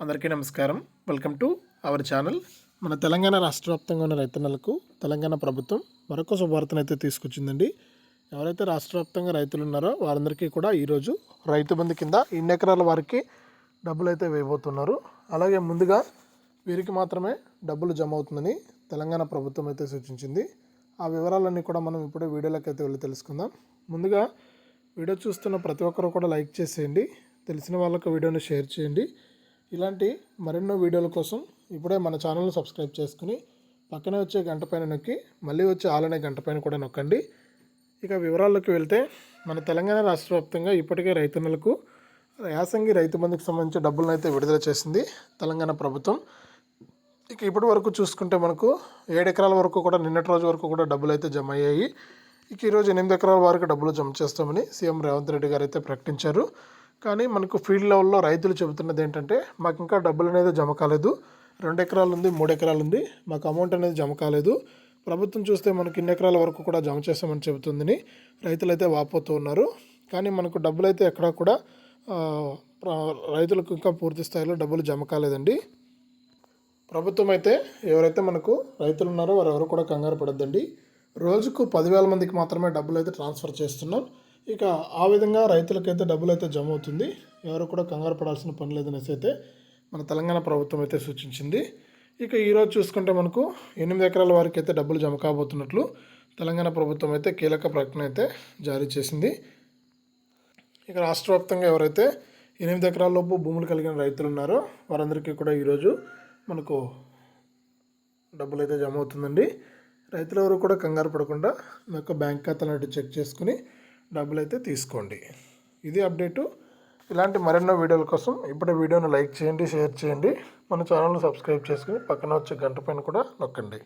అందరికీ నమస్కారం. Welcome to our channel మన తెలంగాణ రాష్ట్ర వ్యాప్తంగా ఉన్న రైతన్నలకు తెలంగాణ ప్రభుత్వం మరొక శుభార్తను అయితే తీసుకొచ్చిందండి. ఎవరైతే రాష్ట్ర వ్యాప్తంగా రైతులు ఉన్నారో వారందరికీ కూడా ఈరోజు రైతు బంధు కింద ఇన్ని ఎకరాల వారికి డబ్బులు అయితే వేయబోతున్నారు. అలాగే ముందుగా వీరికి మాత్రమే డబ్బులు జమ అవుతుందని తెలంగాణ ప్రభుత్వం అయితే సూచించింది. ఆ వివరాలన్నీ కూడా మనం ఇప్పుడే వీడియోలోకి అయితే వెళ్ళి తెలుసుకుందాం. ముందుగా వీడియో చూస్తున్న ప్రతి ఒక్కరు కూడా లైక్ చేసేయండి. తెలిసిన వాళ్ళకు వీడియోని షేర్ చేయండి. ఇలాంటి మరెన్నో వీడియోల కోసం ఇప్పుడే మన ఛానల్ని సబ్స్క్రైబ్ చేసుకుని పక్కనే వచ్చే గంట పైన నొక్కి మళ్ళీ వచ్చే ఆలనే గంట పైన కూడా నొక్కండి. ఇక వివరాల్లోకి వెళ్తే మన తెలంగాణ రాష్ట్ర వ్యాప్తంగా ఇప్పటికే రైతన్నలకు యాసంగి రైతు బంధుకు సంబంధించి డబ్బులను అయితే విడుదల చేసింది తెలంగాణ ప్రభుత్వం. ఇక ఇప్పటి వరకు చూసుకుంటే మనకు ఏడు ఎకరాల వరకు కూడా నిన్నటి రోజు వరకు కూడా డబ్బులు అయితే జమ అయ్యాయి. ఇక ఈరోజు ఎనిమిది ఎకరాల వరకు డబ్బులు జమ చేస్తామని సీఎం రేవంత్ రెడ్డి గారు అయితే ప్రకటించారు. కానీ మనకు ఫీల్డ్ లెవెల్లో రైతులు చెబుతున్నది ఏంటంటే మాకు ఇంకా డబ్బులు అనేది జమ కాలేదు. రెండు ఎకరాలు ఉంది మూడు ఎకరాలు ఉంది. మాకు అమౌంట్ అనేది జమ కాలేదు. ప్రభుత్వం చూస్తే మనకి ఇన్ని ఎకరాల వరకు కూడా జమ చేస్తామని చెబుతుందని రైతులు అయితే వాపోతూ ఉన్నారు. కానీ మనకు డబ్బులు అయితే ఎక్కడా కూడా రైతులకు ఇంకా పూర్తి స్థాయిలో డబ్బులు జమ కాలేదండి. ప్రభుత్వం అయితే ఎవరైతే మనకు రైతులు ఉన్నారో వారు ఎవరు కూడా కంగారు పడద్దండి. రోజుకు పదివేల మందికి మాత్రమే డబ్బులు అయితే ట్రాన్స్ఫర్ చేస్తున్నాం. ఇక ఆ విధంగా రైతులకైతే డబ్బులు అయితే జమ అవుతుంది ఎవరు కూడా కంగారు పడాల్సిన పని లేదనేసి అయితే మన తెలంగాణ ప్రభుత్వం అయితే సూచించింది. ఇక ఈరోజు చూసుకుంటే మనకు ఎనిమిది ఎకరాల వారికి అయితే డబ్బులు జమ కాబోతున్నట్లు తెలంగాణ ప్రభుత్వం అయితే కీలక ప్రకటన అయితే జారీ చేసింది. ఇక రాష్ట్ర వ్యాప్తంగా ఎవరైతే ఎనిమిది ఎకరాల లోపు భూములు కలిగిన రైతులు ఉన్నారో వారందరికీ కూడా ఈరోజు మనకు డబ్బులు అయితే జమ అవుతుందండి. రైతులు ఎవరు కూడా కంగారు పడకుండా మీ యొక్క బ్యాంక్ ఖాతాలను చెక్ చేసుకుని డబ్బులు అయితే తీసుకోండి. ఇది అప్డేటు. ఇలాంటి మరెన్నో వీడియోల కోసం ఇప్పుడే వీడియోను లైక్ చేయండి షేర్ చేయండి. మన ఛానల్ని సబ్స్క్రైబ్ చేసుకుని పక్కన వచ్చే గంట పైన కూడా నొక్కండి.